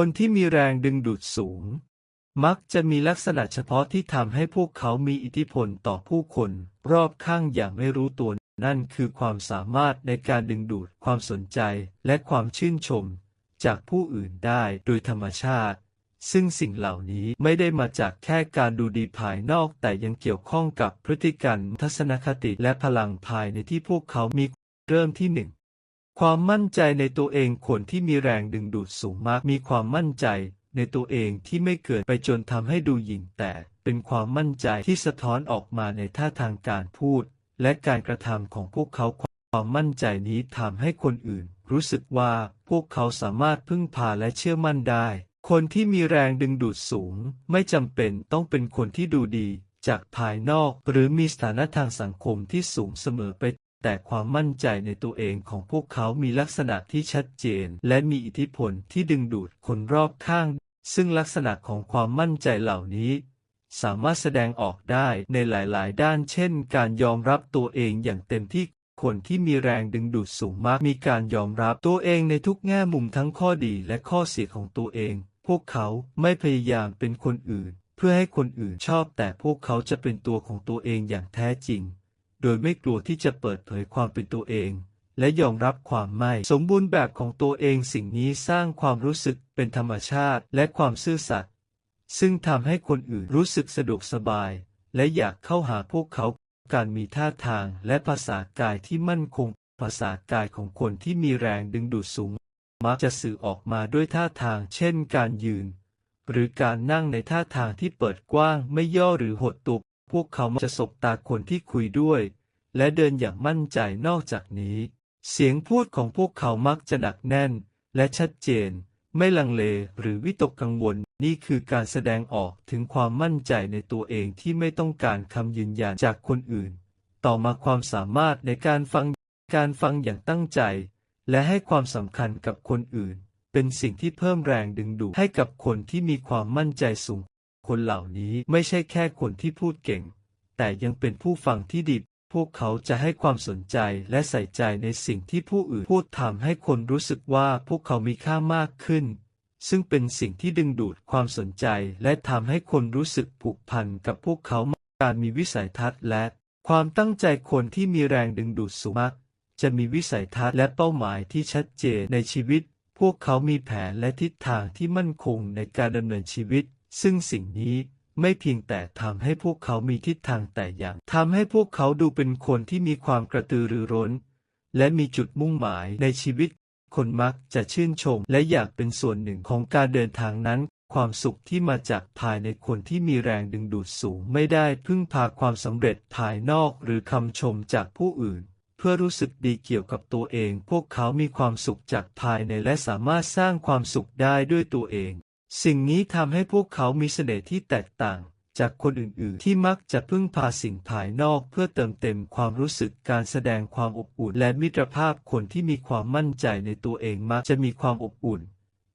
คนที่มีแรงดึงดูดสูง มักจะมีลักษณะเฉพาะที่ทำให้พวกเขามีอิทธิพลต่อผู้คน รอบข้างอย่างไม่รู้ตัว นั่นคือความสามารถในการดึงดูดความสนใจและความชื่นชม จากผู้อื่นได้โดยธรรมชาติ ซึ่งสิ่งเหล่านี้ไม่ได้มาจากแค่การดูดีภายนอกแต่ยังเกี่ยวข้องกับพฤติกรรมทัศนคติและพลังภายในที่พวกเขามีเริ่มที่หนึ่ง ความมั่นใจในตัวเองคนที่มีแรงดึงดูดสูงมากมีความมั่นใจในตัวเองที่ไม่เกินไปจนทำให้ดูหยิ่งแต่เป็นความมั่นใจที่สะท้อนออกมาในท่าทางการพูด และการกระทำของพวกเขาความมั่นใจนี้ทำให้คนอื่น รู้สึกว่าพวกเขาสามารถพึ่งพาและเชื่อมั่นได้ คนที่มีแรงดึงดูดสูง ไม่จำเป็นต้องเป็นคนที่ดูดี จากภายนอก หรือมีสถานะทางสังคมที่สูงเสมอไป แต่ความมั่นใจในตัวเองของพวกเขามีลักษณะที่ชัดเจน และมีอิทธิพลที่ดึงดูดคนรอบข้าง ซึ่งลักษณะของความมั่นใจเหล่านี้ สามารถแสดงออกได้ในหลาย ๆ ด้าน เช่น การยอมรับตัวเองอย่างเต็มที่คนที่มีแรงดึงดูดสูงมากมีการยอมรับตัวเองในทุกแง่มุมทั้งข้อดีและข้อเสียของตัวเอง พวกเขาไม่พยายามเป็นคนอื่น เพื่อให้คนอื่นชอบแต่พวกเขาจะเป็นตัวของตัวเองอย่างแท้จริง โดยไม่กลัวที่จะเปิดเผยความเป็นตัวเอง และยอมรับความไม่สมบูรณ์แบบของตัวเองสิ่งนี้สร้างความรู้สึกเป็นธรรมชาติและความซื่อสัตย์ซึ่งทำให้คนอื่นรู้สึกสะดวกสบาย และอยากเข้าหาพวกเขาการมีท่าทางและภาษากายที่มั่นคง ภาษากายของคนที่มีแรงดึงดูดสูง มักจะสื่อออกมาด้วยท่าทาง เช่น การยืน หรือการนั่งในท่าทางที่เปิดกว้างไม่ย่อหรือหดตัว พวกเขาจะสบตาคนที่คุยด้วย และเดินอย่างมั่นใจนอกจากนี้ เสียงพูดของพวกเขามักจะหนักแน่น และชัดเจน ไม่ลังเลหรือวิตกกังวลนี่คือการแสดงออกถึงความมั่นใจในตัวเองที่ไม่ต้องการคำยืนยันจากคนอื่น ต่อมาความสามารถในการฟังการฟังอย่างตั้งใจ และให้ความสำคัญกับคนอื่น เป็นสิ่งที่เพิ่มแรงดึงดูดให้กับคนที่มีความมั่นใจสูง คนเหล่านี้ไม่ใช่แค่คนที่พูดเก่ง แต่ยังเป็นผู้ฟังที่ดีพวกเขาจะให้ความสนใจและใส่ใจในสิ่งที่ผู้อื่นพูดทำให้คนรู้สึกว่าพวกเขามีค่ามากขึ้น ซึ่งเป็นสิ่งที่ดึงดูดความสนใจและทำให้คนรู้สึกผูกพันกับพวกเขาการมีวิสัยทัศน์และความตั้งใจคนที่มีแรงดึงดูดสูงมากจะมีวิสัยทัศน์และเป้าหมายที่ชัดเจนในชีวิต พวกเขามีแผนและทิศทางที่มั่นคงในการดำเนินชีวิต ซึ่งสิ่งนี้ไม่เพียงแต่ทำให้พวกเขามีทิศทางแต่อย่างทำให้พวกเขาดูเป็นคนที่มีความกระตือรือร้น และมีจุดมุ่งหมายในชีวิต คนมักจะชื่นชมและอยากเป็นส่วนหนึ่งของการเดินทางนั้น ความสุขที่มาจากภายในคนที่มีแรงดึงดูดสูง ไม่ได้พึ่งพาความสำเร็จภายนอกหรือคำชมจากผู้อื่น เพื่อรู้สึกดีเกี่ยวกับตัวเอง พวกเขามีความสุขจากภายในและสามารถสร้างความสุขได้ด้วยตัวเอง สิ่งนี้ทำให้พวกเขามีเสน่ห์ที่แตกต่าง จากคนอื่นๆ ที่มักจะพึ่งพาสิ่งภายนอกเพื่อเติมเต็มความรู้สึกการแสดงความอบอุ่น และมิตรภาพคนที่มีความมั่นใจในตัวเองมักจะมีความอบอุ่น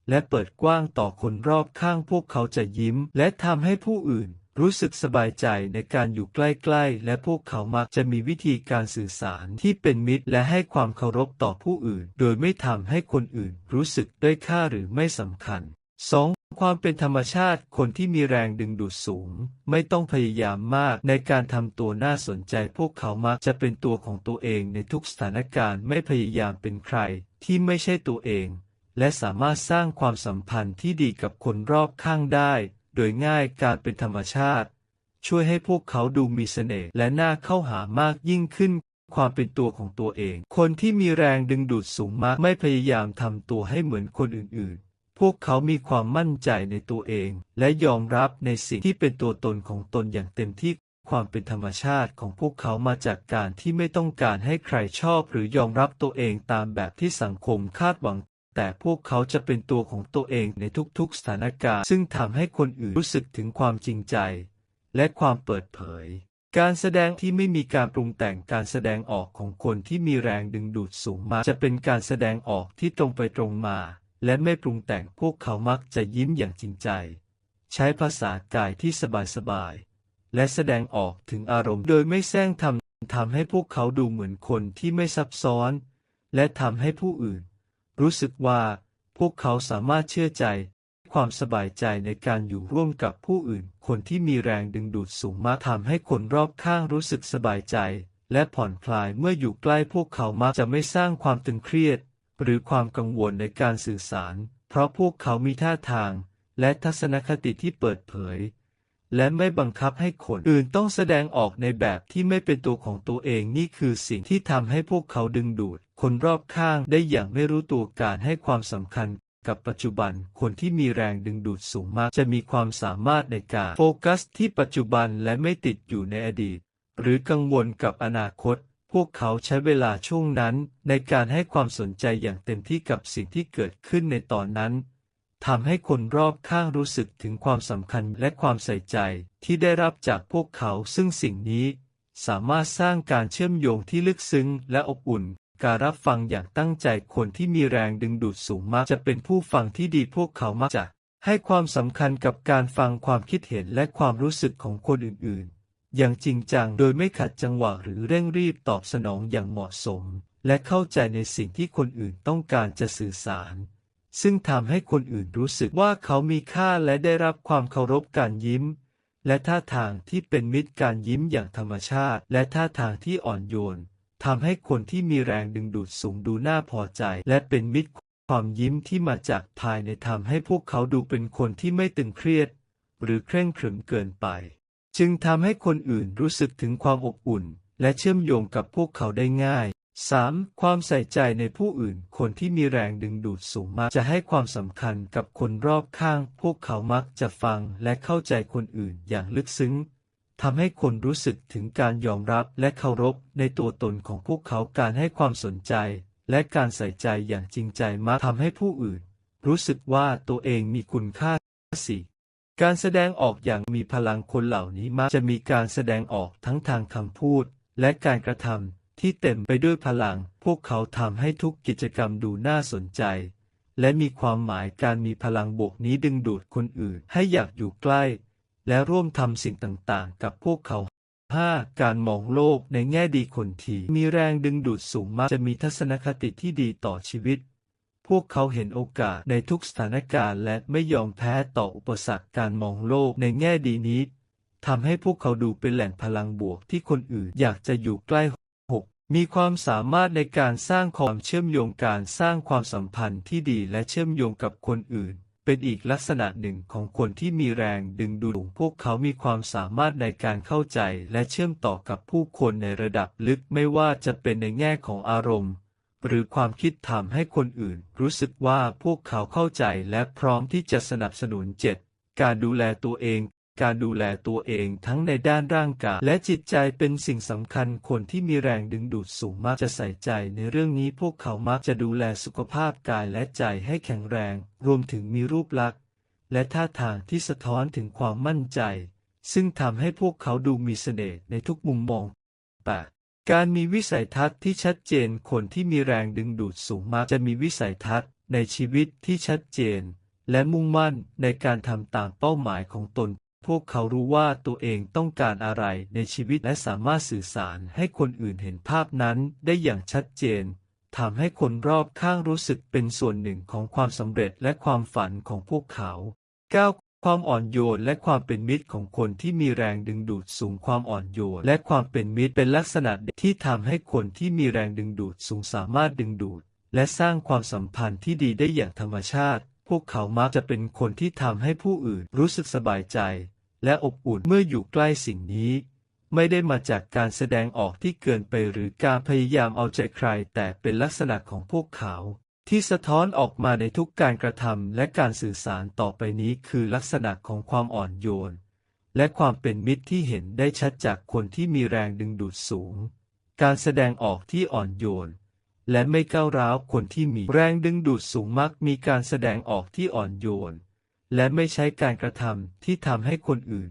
และเปิดกว้างต่อคนรอบข้างพวกเขาจะยิ้ม และทำให้ผู้อื่นรู้สึกสบายใจในการอยู่ใกล้ๆ และพวกเขามักจะมีวิธีการสื่อสารที่เป็นมิตร และให้ความเคารพต่อผู้อื่น โดยไม่ทำให้คนอื่นรู้สึกด้อยค่าหรือไม่สำคัญ 2. ความเป็นธรรมชาติคนที่มีแรงดึงดูดสูง ไม่ต้องพยายามมากในการทำตัวน่าสนใจพวกเขามักจะเป็นตัวของตัวเองในทุกสถานการณ์ไม่พยายามเป็นใคร ที่ไม่ใช่ตัวเอง และสามารถสร้างความสัมพันธ์ที่ดีกับคนรอบข้างได้ โดยง่ายการเป็นธรรมชาติ ช่วยให้พวกเขาดูมีเสน่ห์และน่าเข้าหามากยิ่งขึ้นความเป็นตัวของตัวเอง คนที่มีแรงดึงดูดสูงมากไม่พยายามทำตัวให้เหมือนคนอื่นๆ วกเขามีความมั่นใจในตัวเอง และยอมรับในสิ่งที่เป็นตัวตนของตนอย่างเต็มที่ความเป็นธรรมชาติของพวกเขามาจากการที่ไม่ต้องการให้ใครชอบหรือยอมรับตัวเองตามแบบที่สังคมคาดหวัง แต่พวกเขาจะเป็นตัวของตัวเองในทุกๆสถานการณ์ ซึ่งทำให้คนอื่นรู้สึกถึงความจริงใจ และความเปิดเผย การแสดงที่ไม่มีการปรุงแต่งการแสดงออกของคนที่มีแรงดึงดูดสูงมากจะเป็นการแสดงออกที่ตรงไปตรงมา และไม่ปรุงแต่งพวกเขามักจะยิ้มอย่างจริงใจ ใช้ภาษากายที่สบายๆ และแสดงออกถึงอารมณ์โดยไม่แซงทำทำให้พวกเขาดูเหมือนคนที่ไม่ซับซ้อน และทำให้ผู้อื่น รู้สึกว่าพวกเขาสามารถเชื่อใจ ความสบายใจในการอยู่ร่วมกับผู้อื่น คนที่มีแรงดึงดูดสูงมักทำให้คนรอบข้างรู้สึกสบายใจ และผ่อนคลายเมื่ออยู่ใกล้พวกเขามักจะไม่สร้างความตึงเครียด หรือความกังวลในการสื่อสาร เพราะพวกเขามีท่าทาง และทัศนคติที่เปิดเผย และไม่บังคับให้คนอื่นต้องแสดงออกในแบบที่ไม่เป็นตัวของตัวเองนี่คือสิ่งที่ทำให้พวกเขาดึงดูด คนรอบข้างได้อย่างไม่รู้ตัวการให้ความสำคัญกับปัจจุบันคนที่มีแรงดึงดูดสูงมากจะมีความสามารถในการโฟกัสที่ปัจจุบันและไม่ติดอยู่ในอดีต หรือกังวลกับอนาคต พวกเขาใช้เวลาช่วงนั้นในการให้ความสนใจอย่างเต็มที่กับสิ่งที่เกิดขึ้นในตอนนั้นทำให้คนรอบข้างรู้สึกถึงความสำคัญและความใส่ใจที่ได้รับจากพวกเขาซึ่งสิ่งนี้ สามารถสร้างการเชื่อมโยงที่ลึกซึ้งและอบอุ่น การรับฟังอย่างตั้งใจคนที่มีแรงดึงดูดสูงมากจะเป็นผู้ฟังที่ดีพวกเขามักจะให้ความสำคัญกับการฟังความคิดเห็นและความรู้สึกของคนอื่นๆ อย่างจริงจังโดยไม่ขัดจังหวะหรือเร่งรีบตอบสนองอย่างเหมาะสม และเข้าใจในสิ่งที่คนอื่นต้องการจะสื่อสาร ซึ่งทำให้คนอื่นรู้สึกว่าเขามีค่าและได้รับความเคารพการยิ้ม และท่าทางที่เป็นมิตรการยิ้มอย่างธรรมชาติ และท่าทางที่อ่อนโยนทำให้คนที่มีแรงดึงดูดสูงดูน่าพอใจ และเป็นมิตรความยิ้มที่มาจากภายในทำให้พวกเขาดูเป็นคนที่ไม่ตึงเครียด หรือเคร่งขรึมเกินไป จึงทำให้คนอื่นรู้สึกถึงความอบอุ่น และเชื่อมโยงกับพวกเขาได้ง่าย 3. ความใส่ใจในผู้อื่น คนที่มีแรงดึงดูดสูงมาก จะให้ความสำคัญกับคนรอบข้าง พวกเขามักจะฟังและเข้าใจคนอื่นอย่างลึกซึ้งทำให้คนรู้สึกถึงการยอมรับและเคารพในตัวตนของพวกเขาการให้ความสนใจ และการใส่ใจอย่างจริงใจมักทำให้ผู้อื่น รู้สึกว่าตัวเองมีคุณค่าสี่ การแสดงออกอย่างมีพลังคนเหล่านี้มักจะมีการแสดงออกทั้งทางคำพูด และการกระทำที่เต็มไปด้วยพลัง พวกเขาทำให้ทุกกิจกรรมดูน่าสนใจ และมีความหมายการมีพลังบวกนี้ดึงดูดคนอื่นให้อยากอยู่ใกล้ และร่วมทำสิ่งต่างๆ กับพวกเขา 5. การมองโลกในแง่ดีคนที่มีแรงดึงดูดสูงมากจะมีทัศนคติที่ดีต่อชีวิต วกเขาเห็นโอกาสในทุกสถานการณ์ และไม่ยอมแพ้ต่ออุปสรรคการมองโลกในแง่ดีนี้ทำให้พวกเขาดูเป็นแหล่งพลังบวกที่คนอื่นอยากจะอยู่ใกล้ 6. มีความสามารถในการสร้างความเชื่อมโยงการสร้างความสัมพันธ์ที่ดีและเชื่อมโยงกับคนอื่น เป็นอีกลักษณะหนึ่งของคนที่มีแรงดึงดูดพวกเขามีความสามารถในการเข้าใจและเชื่อมต่อกับผู้คนในระดับลึกไม่ว่าจะเป็นในแง่ของอารมณ์ หรือความคิดทำให้คนอื่น รู้สึกว่าพวกเขาเข้าใจและพร้อมที่จะสนับสนุน 7. การดูแลตัวเอง การดูแลตัวเองทั้งในด้านร่างกายและจิตใจเป็นสิ่งสำคัญ คนที่มีแรงดึงดูดสูงมักจะใส่ใจในเรื่องนี้พวกเขามักจะดูแลสุขภาพกายและใจให้แข็งแรง รวมถึงมีรูปลักษณ์และท่าทางที่สะท้อนถึงความมั่นใจ ซึ่งทำให้พวกเขาดูมีเสน่ห์ในทุกมุมมอง 8. การมีวิสัยทัศน์ที่ชัดเจน คนที่มีแรงดึงดูดสูงมักจะมีวิสัยทัศน์ในชีวิตที่ชัดเจน และมุ่งมั่นในการทำตามเป้าหมายของตน พวกเขารู้ว่าตัวเองต้องการอะไรในชีวิตและสามารถสื่อสารให้คนอื่นเห็นภาพนั้นได้อย่างชัดเจนทำให้คนรอบข้างรู้สึกเป็นส่วนหนึ่งของความสำเร็จและความฝันของพวกเขา 9. ความอ่อนโยนและความเป็นมิตรของคนที่มีแรงดึงดูดสูงความอ่อนโยนและความเป็นมิตรเป็นลักษณะที่ทำให้คนที่มีแรงดึงดูดสูงสามารถดึงดูด และสร้างความสัมพันธ์ที่ดีได้อย่างธรรมชาติ พวกเขามักจะเป็นคนที่ทำให้ผู้อื่นรู้สึกสบายใจ และอบอุ่นเมื่ออยู่ใกล้สิ่งนี้ ไม่ได้มาจากการแสดงออกที่เกินไปหรือการพยายามเอาใจใคร แต่เป็นลักษณะของพวกเขา ที่สะท้อนออกมาในทุกการกระทำและการสื่อสารต่อไปนี้คือลักษณะของความอ่อนโยน และความเป็นมิตรที่เห็นได้ชัดจากคนที่มีแรงดึงดูดสูง การแสดงออกที่อ่อนโยน และไม่ก้าวร้าวคนที่มีแรงดึงดูดสูงมักมีการแสดงออกที่อ่อนโยน และไม่ใช้การกระทำที่ทำให้คนอื่น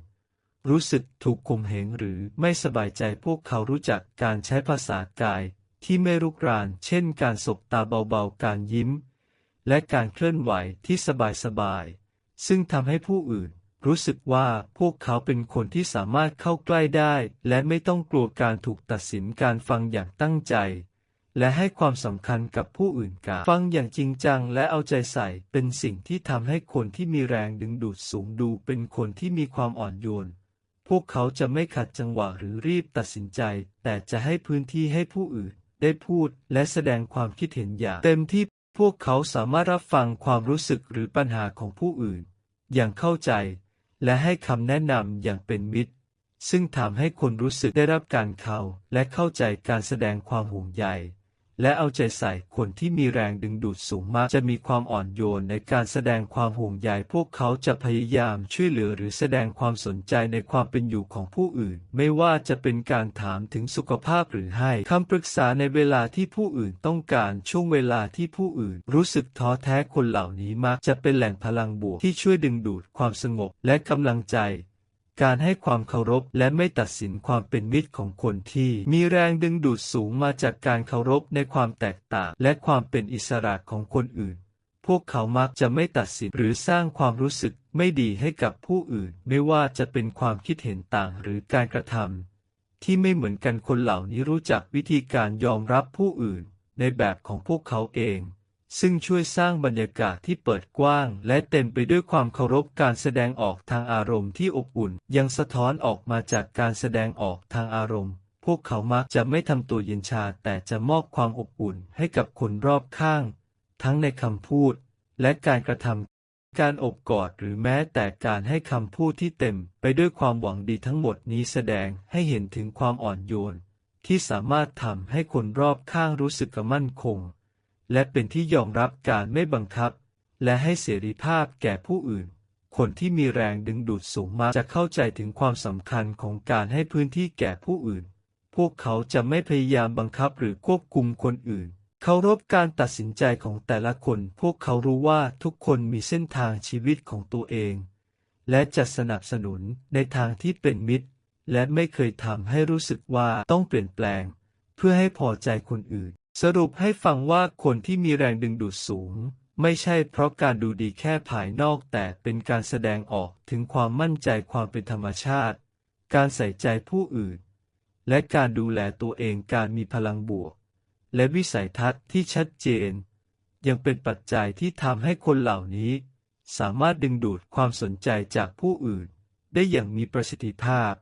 รู้สึกถูกข่มเหงหรือไม่สบายใจพวกเขารู้จักการใช้ภาษากาย ที่ไม่รุกราน เช่นการสบตาเบาๆ การยิ้ม และการเคลื่อนไหวที่สบายๆ ซึ่งทำให้ผู้อื่นรู้สึกว่าพวกเขาเป็นคนที่สามารถเข้าใกล้ได้ และไม่ต้องกลัวการถูกตัดสินการฟังอย่างตั้งใจ และให้ความสำคัญกับผู้อื่นการฟังอย่างจริงจังและเอาใจใส่เป็นสิ่งที่ทำให้คนที่มีแรงดึงดูดสูงดูเป็นคนที่มีความอ่อนโยน พวกเขาจะไม่ขัดจังหวะหรือรีบตัดสินใจ แต่จะให้พื้นที่ให้ผู้อื่น ได้พูดและแสดงความคิดเห็นอย่างเต็มที่พวกเขาสามารถรับฟังความรู้สึกหรือปัญหาของผู้อื่น อย่างเข้าใจ และให้คำแนะนำอย่างเป็นมิตร ซึ่งทำให้คนรู้สึกได้รับการเข้าและเข้าใจการแสดงความห่วงใย และเอาใจใส่คนที่มีแรงดึงดูดสูงมากจะมีความอ่อนโยนในการแสดงความห่วงใยพวกเขาจะพยายามช่วยเหลือหรือแสดงความสนใจในความเป็นอยู่ของผู้อื่น ไม่ว่าจะเป็นการถามถึงสุขภาพหรือให้คำปรึกษาในเวลาที่ผู้อื่นต้องการช่วงเวลาที่ผู้อื่น รู้สึกท้อแท้คนเหล่านี้มักจะเป็นแหล่งพลังบวกที่ช่วยดึงดูดความสงบและกำลังใจ การให้ความเคารพและไม่ตัดสินความเป็นมิตรของคนที่มีแรงดึงดูดสูงมาจากการเคารพในความแตกต่างและความเป็นอิสระของคนอื่น พวกเขามักจะไม่ตัดสินหรือสร้างความรู้สึกไม่ดีให้กับผู้อื่น ไม่ว่าจะเป็นความคิดเห็นต่างหรือการกระทำที่ไม่เหมือนกันคนเหล่านี้รู้จักวิธีการยอมรับผู้อื่นในแบบของพวกเขาเอง ซึ่งช่วยสร้างบรรยากาศที่เปิดกว้าง และเต็มไปด้วยความเคารพการแสดงออกทางอารมณ์ที่อบอุ่น ยังสะท้อนออกมาจากการแสดงออกทางอารมณ์ พวกเขามักจะไม่ทำตัวเย็นชาแต่จะมอบความอบอุ่นให้กับคนรอบข้าง ทั้งในคำพูด และการกระทำการอบกอดหรือแม้แต่การให้คำพูดที่เต็ม ไปด้วยความหวังดีทั้งหมดนี้แสดงให้เห็นถึงความอ่อนโยน ที่สามารถทำให้คนรอบข้างรู้สึกมั่นคง และเป็นที่ยอมรับการไม่บังคับ และให้เสรีภาพแก่ผู้อื่น คนที่มีแรงดึงดูดสูงมากจะเข้าใจถึงความสำคัญของการให้พื้นที่แก่ผู้อื่น พวกเขาจะไม่พยายามบังคับหรือควบคุมคนอื่น เคารพการตัดสินใจของแต่ละคน พวกเขารู้ว่าทุกคนมีเส้นทางชีวิตของตัวเอง และจะสนับสนุนในทางที่เป็นมิตร และไม่เคยทำให้รู้สึกว่าต้องเปลี่ยนแปลง เพื่อให้พอใจคนอื่น สรุปให้ฟังว่าคนที่มีแรงดึงดูดสูง ไม่ใช่เพราะการดูดีแค่ภายนอกแต่เป็นการแสดงออกถึงความมั่นใจความเป็นธรรมชาติ การใส่ใจผู้อื่น และการดูแลตัวเองการมีพลังบวก และวิสัยทัศน์ที่ชัดเจน ยังเป็นปัจจัยที่ทำให้คนเหล่านี้ สามารถดึงดูดความสนใจจากผู้อื่น ได้อย่างมีประสิทธิภาพ